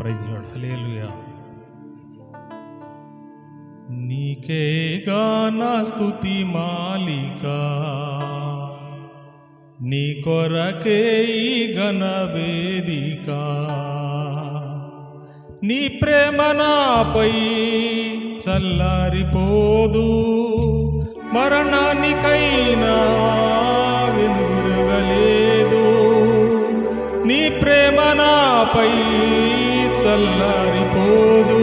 Praise lord. Hallelujah నీకే గానా స్థుతి మాలిక నీ కొరకే ఈ గణవేదిక నీ ప్రేమ నాపై చల్లారిపోదు మరణానికైనా వెనుగురగలేదు. నీ ప్రేమ నాపై చల్లారిపోదు